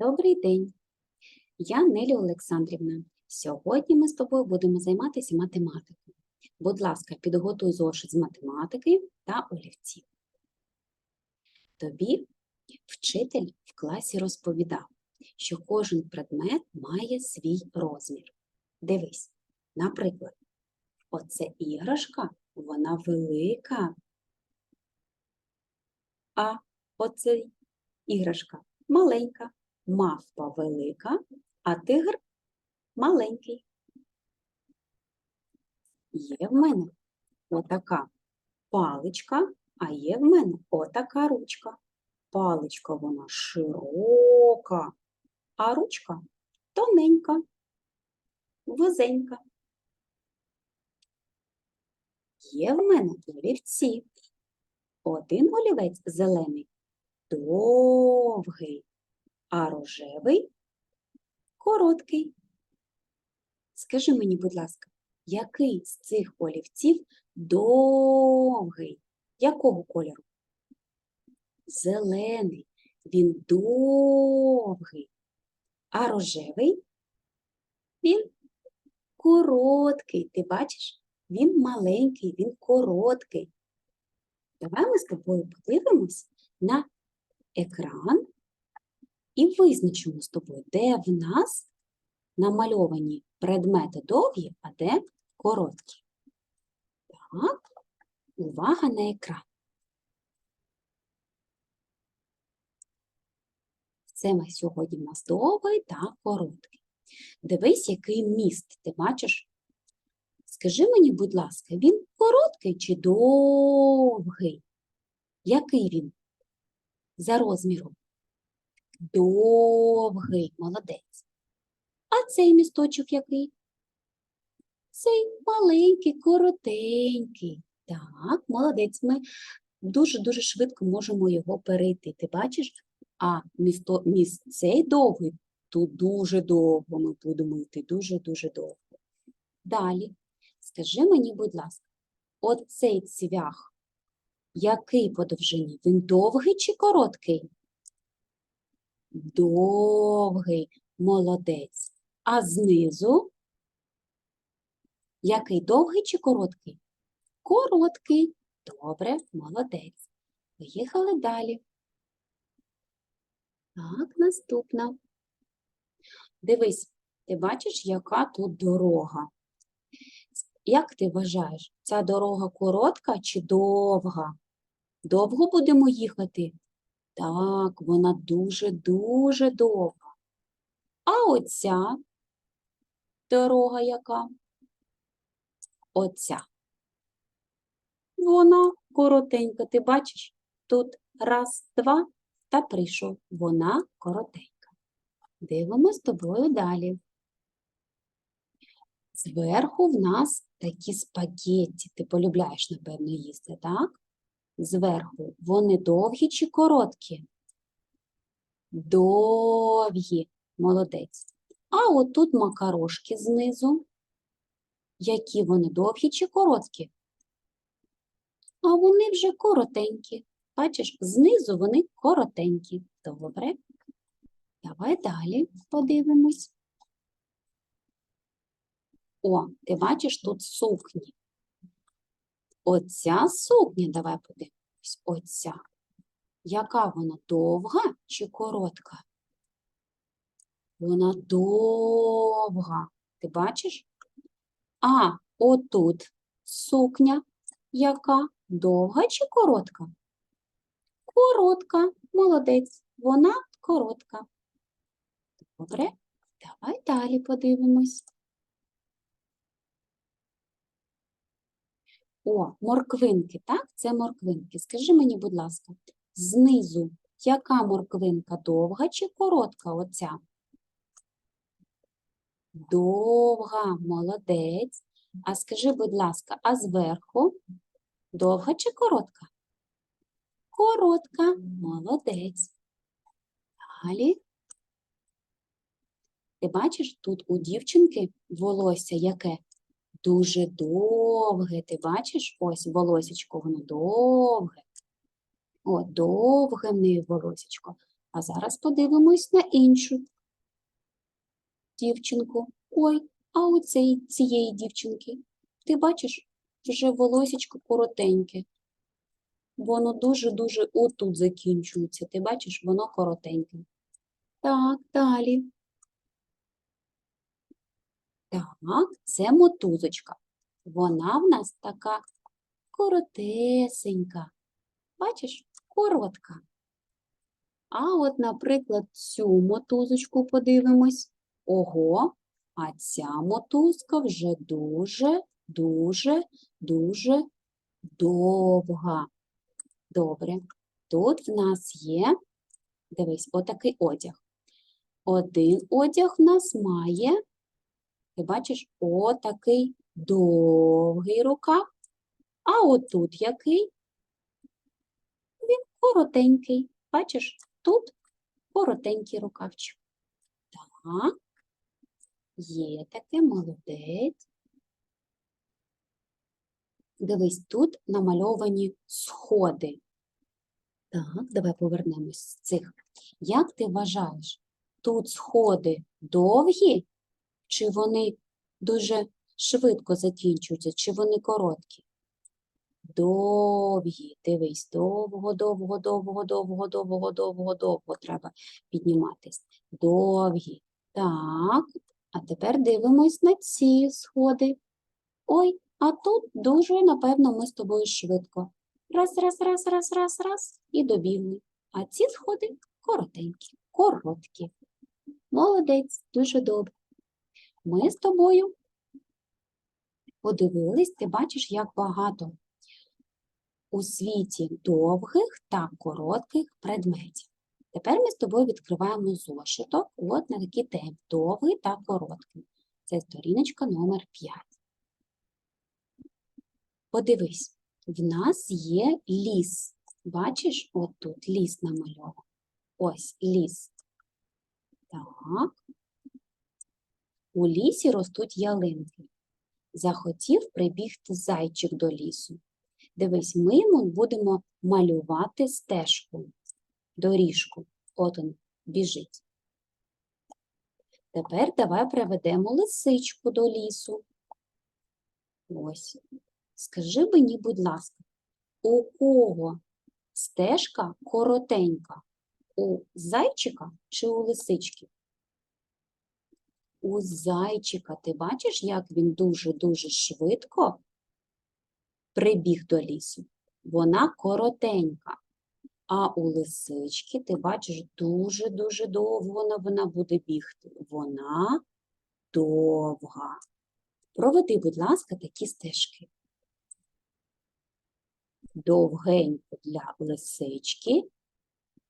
Добрий день. Я Нелі Олександрівна. Сьогодні ми з тобою будемо займатися математикою. Будь ласка, підготуй зошит з математики та олівців. Тобі вчитель в класі розповідав, що кожен предмет має свій розмір. Дивись, наприклад, оце іграшка, вона велика, а оце іграшка маленька, мавпа велика, а тигр маленький. Є в мене отака паличка, а є в мене отака ручка. Паличка вона широка, а ручка тоненька, вузенька. Є в мене олівці. Один олівець зелений довгий, а рожевий короткий. Скажи мені, будь ласка, який з цих олівців довгий? Якого кольору? Зелений. Він довгий. А рожевий? Він короткий. Ти бачиш? Він маленький, він короткий. Давай ми з тобою подивимось на екран і визначимо з тобою, де в нас намальовані предмети довгі, а де короткі. Так, увага на екран. Це ми сьогодні в нас довгий та короткий. Дивись, який міст ти бачиш. Скажи мені, будь ласка, він короткий чи довгий? Який він? за розміром. Довгий, молодець. А цей місточок який? Цей маленький, коротенький. Так, молодець. Ми дуже-дуже швидко можемо його перейти. Ти бачиш? А місто, міст цей довгий, тут дуже довго ми будемо йти, дуже-дуже довго. Далі, скажи мені, будь ласка, оцей цвях який по довжині? Він довгий чи короткий? Довгий, молодець. А знизу? Який довгий чи короткий? Короткий. Добре, молодець. Поїхали далі. Так, наступна. Дивись, ти бачиш, яка тут дорога? Як ти вважаєш, ця дорога коротка чи довга? Довго будемо їхати? Так, вона дуже-дуже довга. А оця дорога яка? Оця. Вона коротенька. Ти бачиш? Тут раз, два та прийшов. Вона коротенька. Дивимось з тобою далі. Зверху в нас такі спагетті. Ти полюбляєш, напевно, їсти, так? Зверху. Вони довгі чи короткі? Довгі. Молодець. А отут макарошки знизу. Які вони довгі чи короткі? А вони вже коротенькі. Бачиш, знизу вони коротенькі. Добре. Давай далі подивимось. О, ти бачиш тут сукні. Оця сукня, давай подивимось, оця. Яка вона довга чи коротка? Вона довга. Ти бачиш? А отут сукня, яка довга чи коротка? Коротка, молодець, вона коротка. Добре, давай далі подивимось. О, морквинки, так? Це морквинки. Скажи мені, будь ласка, знизу яка морквинка довга чи коротка оця? Довга, молодець. А скажи, будь ласка, а зверху довга чи коротка? Коротка, молодець. Далі. Ти бачиш, тут у дівчинки волосся яке? Дуже довге. Ти бачиш? Ось волосечко, воно довге. О, довге в неї волосечко. А зараз подивимось на іншу дівчинку. Ой, а у цей, цієї дівчинки, ти бачиш, вже волосечко коротеньке. Воно дуже-дуже отут закінчується. Ти бачиш, воно коротеньке. Так, далі. Так, це мотузочка. Вона в нас така коротесенька. Бачиш, коротка. А от, наприклад, цю мотузочку подивимось. Ого, а ця мотузка вже дуже, дуже, дуже довга. Добре. Тут в нас є, дивись, отакий одяг. Один одяг в нас має, ти бачиш, отакий довгий рукав, а отут який? Він коротенький. Бачиш, тут коротенький рукавчик. Так, є таке, молодець. Дивись, тут намальовані сходи. Так, давай повернемось з цих. Як ти вважаєш, тут сходи довгі, чи вони дуже швидко закінчуються, чи вони короткі? Довгі, дивись, довго, довго, довго, довго, довго, довго, довго треба підніматись. Довгі. Так, а тепер дивимось на ці сходи. Ой, а тут дуже, напевно, ми з тобою швидко. Раз, раз, раз, раз, раз, раз і добігли. А ці сходи коротенькі, короткі. Молодець, дуже добре. Ми з тобою подивились, ти бачиш, як багато у світі довгих та коротких предметів. Тепер ми з тобою відкриваємо зошиток от на такі темі довгий та короткий. Це сторіночка номер 5. Подивись, в нас є ліс. Бачиш, от тут ліс намальований. Ось ліс. Так. У лісі ростуть ялинки. Захотів прибігти зайчик до лісу. Дивись, ми йому будемо малювати стежку, доріжку. От він біжить. Тепер давай приведемо лисичку до лісу. Ось. Скажи мені, будь ласка, у кого стежка коротенька? У зайчика чи у лисички? У зайчика ти бачиш, як він дуже-дуже швидко прибіг до лісу? Вона коротенька. А у лисички, ти бачиш, дуже-дуже довго вона, буде бігти. Вона довга. Проведи, будь ласка, такі стежки. Довгенько для лисички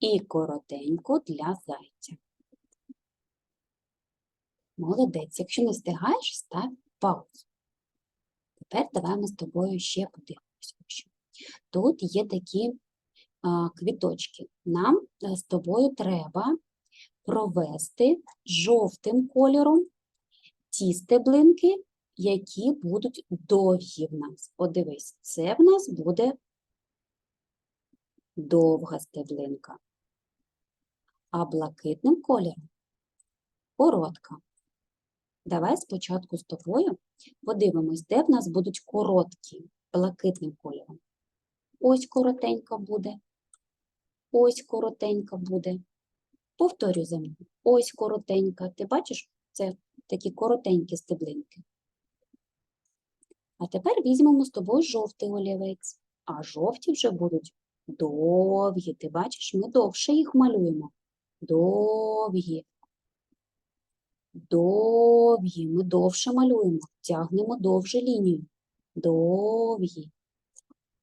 і коротенько для зайця. Молодець. Якщо не встигаєш, став паузу. Тепер давай ми з тобою ще подивимось. Тут є такі а, квіточки. Нам е, з тобою треба провести жовтим кольором ті стеблинки, які будуть довгі в нас. Подивись, це в нас буде довга стеблинка, а блакитним кольором коротка. Давай спочатку з тобою подивимось, де в нас будуть короткі блакитним кольором. Ось коротенька буде, ось коротенька буде. Повторюй за мною. Ось коротенька. Ти бачиш, це такі коротенькі стеблинки. А тепер візьмемо з тобою жовтий олівець, а жовті вже будуть довгі. Ти бачиш, ми довше їх малюємо. Довгі. Довгі. Ми довше малюємо, тягнемо довше лінію. Довгі.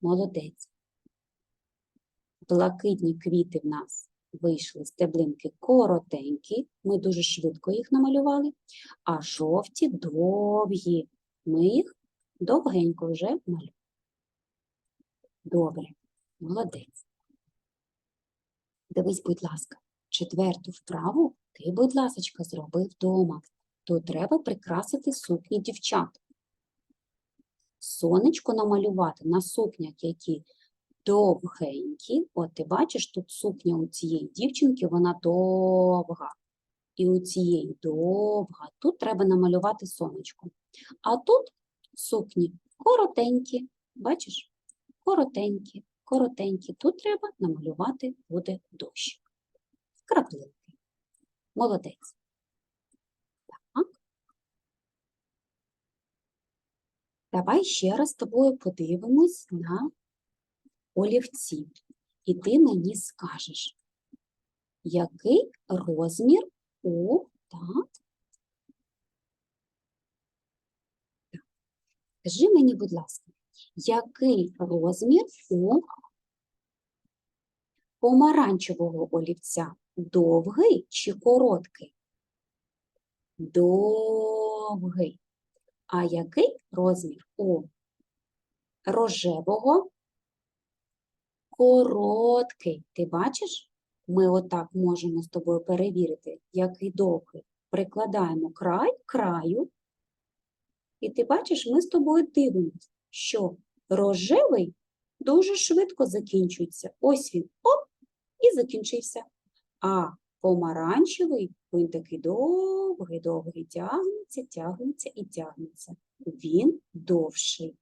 Молодець. Блакитні квіти в нас вийшли стеблинки коротенькі, ми дуже швидко їх намалювали, а жовті довгі. Ми їх довгенько вже малюємо. Добре, молодець. Дивись, будь ласка, четверту вправу ти, будь ласочка, зроби вдома. То треба прикрасити сукні дівчат. Сонечко намалювати на сукнях, які довгенькі. От ти бачиш, тут сукня у цієї дівчинки, вона довга. І у цієї довга. Тут треба намалювати сонечко. А тут сукні коротенькі. Бачиш? Коротенькі, коротенькі. Тут треба намалювати буде дощ. Краплинки. Молодець. Так. Давай ще раз з тобою подивимось на олівці. І ти мені скажеш, який розмір у так. Скажи мені, будь ласка, який розмір у помаранчевого олівця? Довгий чи короткий? Довгий. А який розмір у рожевого? Короткий. Ти бачиш? Ми отак можемо з тобою перевірити, який довгий. Прикладаємо край краю. І ти бачиш, ми з тобою дивимося, що рожевий дуже швидко закінчується. Ось він, оп, і закінчився. А помаранчевий, він такий довгий, довгий, тягнеться, тягнеться і тягнеться. Він довший.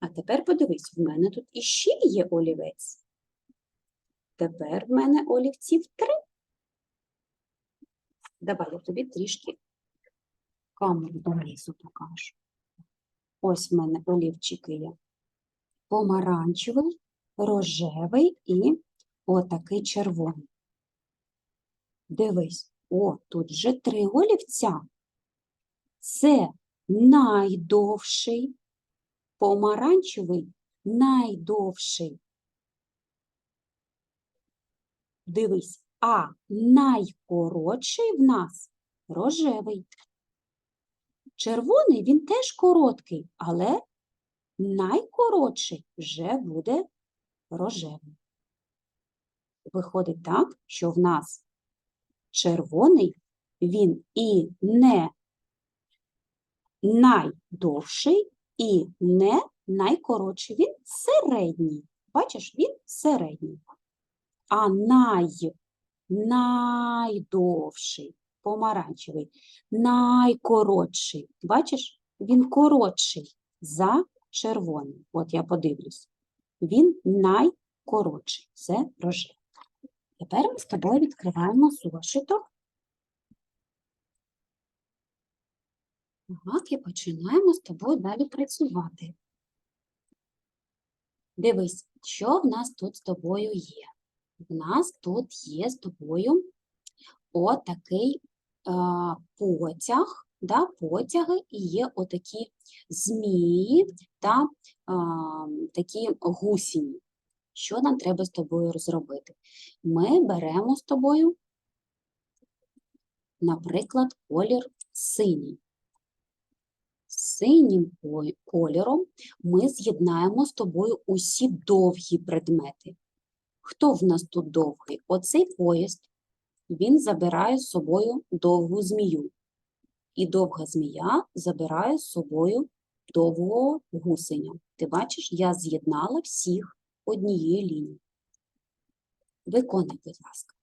А тепер подивись, в мене тут іще є олівець. Тепер в мене олівців три. Давай я тобі трішки камеру донизу покажу. Ось в мене олівчики є. Помаранчевий, рожевий і отакий червоний. Дивись, о, тут вже три олівця. Це найдовший, помаранчевий найдовший. Дивись, а найкоротший в нас рожевий. Червоний він теж короткий, але найкоротший вже буде рожевий. Виходить так, що в нас червоний він і не найдовший, і не найкоротший. Він середній. Бачиш, він середній. А най, найдовший, помаранчевий, найкоротший. Бачиш, він коротший за червоний. От я подивлюсь. Він найкоротший. Це рожевий. Тепер ми з тобою відкриваємо зошиток. Так, і починаємо з тобою далі працювати. Дивись, що в нас тут з тобою є. В нас тут є з тобою отакий е, потяг, да, потяги і є отакі змії та е, такі гусіні. Що нам треба з тобою розробити? Ми беремо з тобою, наприклад, колір синій. Синім кольором ми з'єднаємо з тобою усі довгі предмети. Хто в нас тут довгий? Оцей поїзд, він забирає з собою довгу змію. І довга змія забирає з собою довгого гусеня. Ти бачиш, я з'єднала всіх однією лінією. Виконай, будь ласка.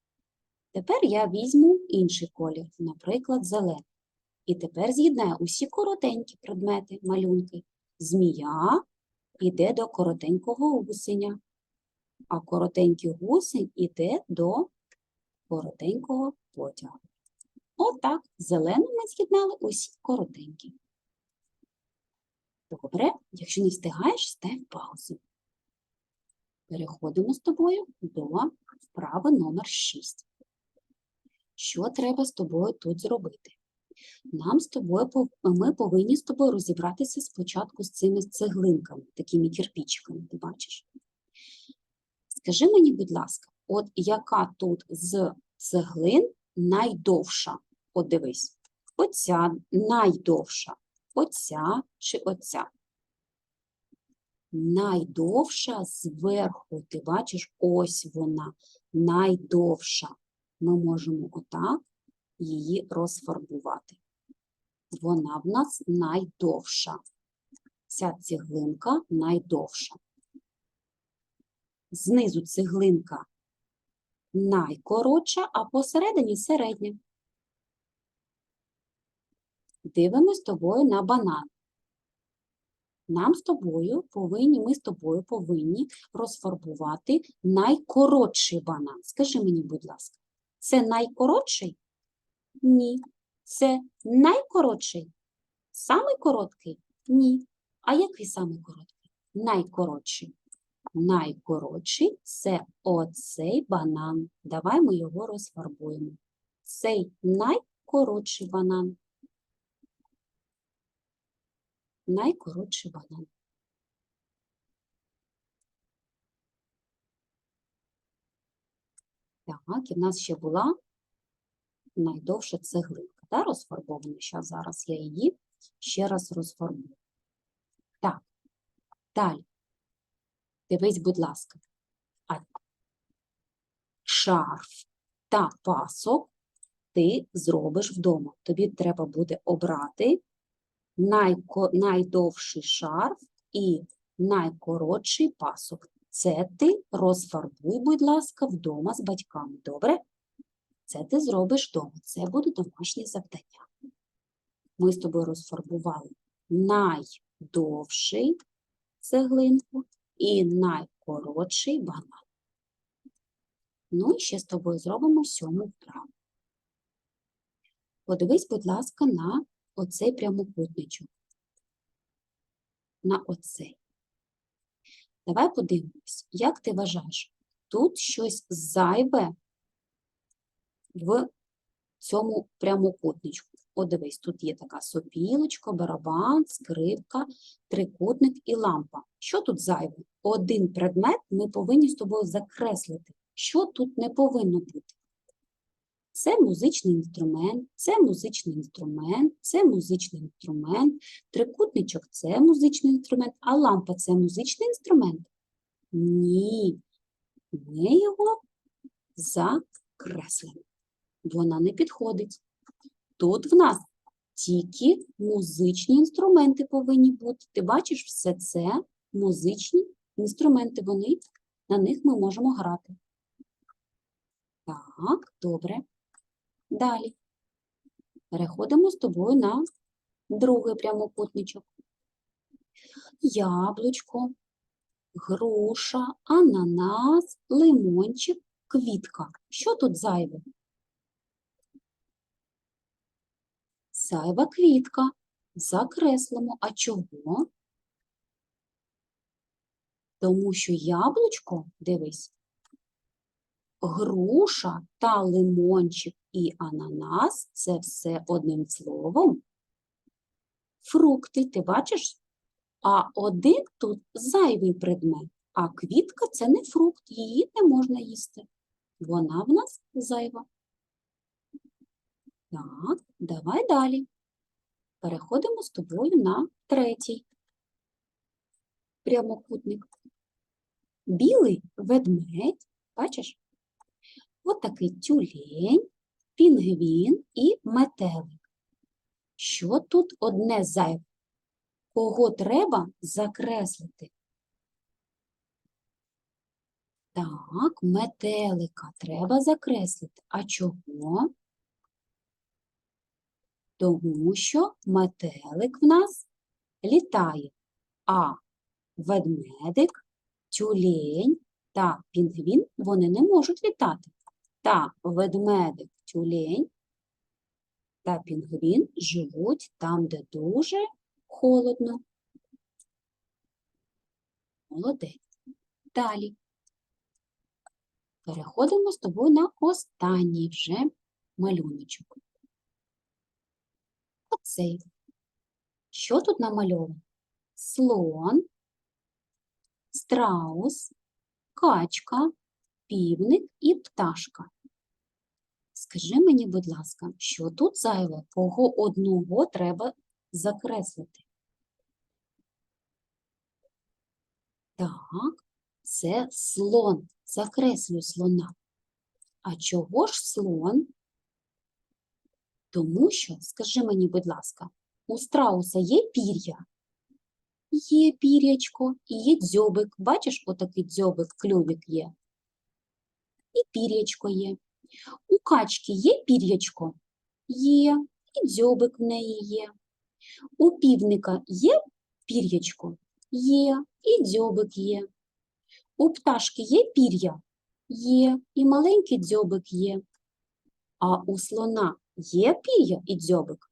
Тепер я візьму інший колір, наприклад, зелений. І тепер з'єднаю усі коротенькі предмети, малюнки. Змія йде до коротенького гусеня, а коротенький гусень іде до коротенького потягу. Отак, зеленим ми з'єднали усі коротенькі. Добре, якщо не встигаєш, став паузу. Переходимо з тобою до вправи номер 6. Що треба з тобою тут зробити? Нам з тобою ми повинні з тобою розібратися спочатку з цими цеглинками, такими кирпичиками, ти бачиш? Скажи мені, будь ласка, от яка тут з цеглин найдовша? От дивись, оця найдовша, оця чи оця? Найдовша зверху, ти бачиш, ось вона, найдовша. Ми можемо отак її розфарбувати. Вона в нас найдовша. Ця цеглинка найдовша. знизу цеглинка найкоротша, а посередині середня. Дивимось тобою на банан. Нам з тобою повинні, ми з тобою повинні розфарбувати найкоротший банан. Скажи мені, будь ласка, це найкоротший? Ні. Це найкоротший? Самий короткий? Ні. А який самий короткий? Найкоротший. Найкоротший це оцей банан. Давай ми його розфарбуємо. Цей найкоротший банан. Найкоротший банан. Так, і в нас ще була найдовша цеглинка, да, розфарбована. Щас зараз я її ще раз розфарбую. Так, далі. Дивись, будь ласка. А шарф та пасок ти зробиш вдома. Тобі треба буде обрати найко, найдовший шарф і найкоротший пасок. Це ти розфарбуй, будь ласка, вдома з батьками. Добре? Це ти зробиш вдома. Це буде домашнє завдання. Ми з тобою розфарбували найдовший цеглинку і найкоротший банан. Ну і ще з тобою зробимо сьому вправу. Подивись, будь ласка, на оцей прямокутничок. На оцей. Давай подивимось, як ти вважаєш, тут щось зайве в цьому прямокутничку. От дивись, тут є така сопілочка, барабан, скрипка, трикутник і лампа. Що тут зайве? Один предмет ми повинні з тобою закреслити. Що тут не повинно бути? Це музичний інструмент, це музичний інструмент, це музичний інструмент, трикутничок це музичний інструмент, а лампа це музичний інструмент? Ні. Ми його закреслимо. Вона не підходить. Тут в нас тільки музичні інструменти повинні бути. Ти бачиш, все це музичні інструменти. Вони, на них ми можемо грати. Так, добре. Далі. Переходимо з тобою на другий прямокутничок. Яблучко, груша, ананас, лимончик, квітка. Що тут зайве? Зайва квітка. Закреслимо. А чого? Тому що яблучко, дивись, груша та лимончик і ананас це все одним словом. Фрукти, ти бачиш? А один тут зайвий предмет, а квітка це не фрукт, її не можна їсти. Вона в нас зайва. Так, давай далі. Переходимо з тобою на третій прямокутник. Білий ведмедь, бачиш? От такий тюлень, пінгвін і метелик. Що тут одне зайве? Кого треба закреслити? Так, метелика треба закреслити. А чого? Тому що метелик в нас літає, а ведмедик, тюлень та пінгвін вони не можуть літати. Та ведмедик, тюлень та пінгвін живуть там, де дуже холодно. Молодець. Далі. Переходимо з тобою на останній вже малюночок. Оцей. Що тут намальовано? Слон, страус, качка, півник і пташка. Скажи мені, будь ласка, що тут зайве? Кого одного треба закреслити? Так, це слон. Закреслюю слона. А чого ж слон? Тому що, скажи мені, будь ласка, у страуса є пір'я? є пір'ячко і є дзьобик. Бачиш, отакий дзьобик, клювик є. І пір'ячко є. У качки є пір'ячко? Є. І дзьобик в неї є. У півника є пір'ячко? Є. І дзьобик є. У пташки є пір'я? Є. І маленький дзьобик є. А у слона є пір'я і дзьобик?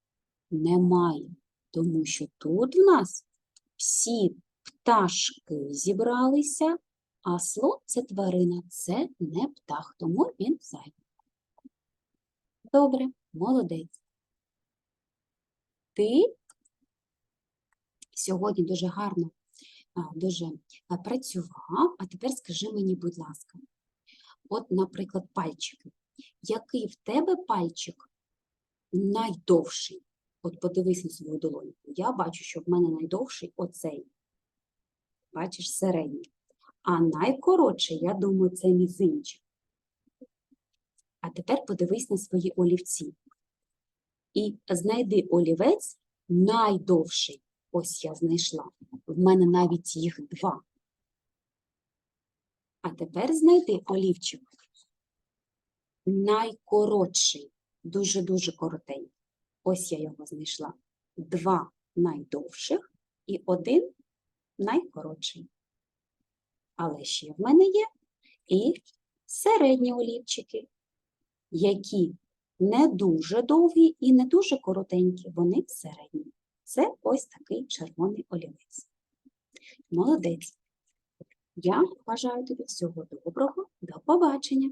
Немає. Тому що тут в нас всі пташки зібралися, а слон це тварина, це не птах, тому він зайвий. Добре, молодець. Ти сьогодні дуже гарно дуже працював, а тепер скажи мені, будь ласка, от, наприклад, пальчики. Який в тебе пальчик найдовший? От подивись на свою долоньку. Я бачу, що в мене найдовший оцей. Бачиш, середній. А найкоротший, я думаю, це мізинчик. А тепер подивись на свої олівці. І знайди олівець найдовший. Ось я знайшла. В мене навіть їх два. А тепер знайди олівчик. Найкоротший, дуже-дуже коротенький. Ось я його знайшла. Два найдовших і один найкоротший. Але ще в мене є і середні олівчики, які не дуже довгі і не дуже коротенькі, вони середні. Це ось такий червоний олівець. Молодець. Я бажаю тобі всього доброго. До побачення.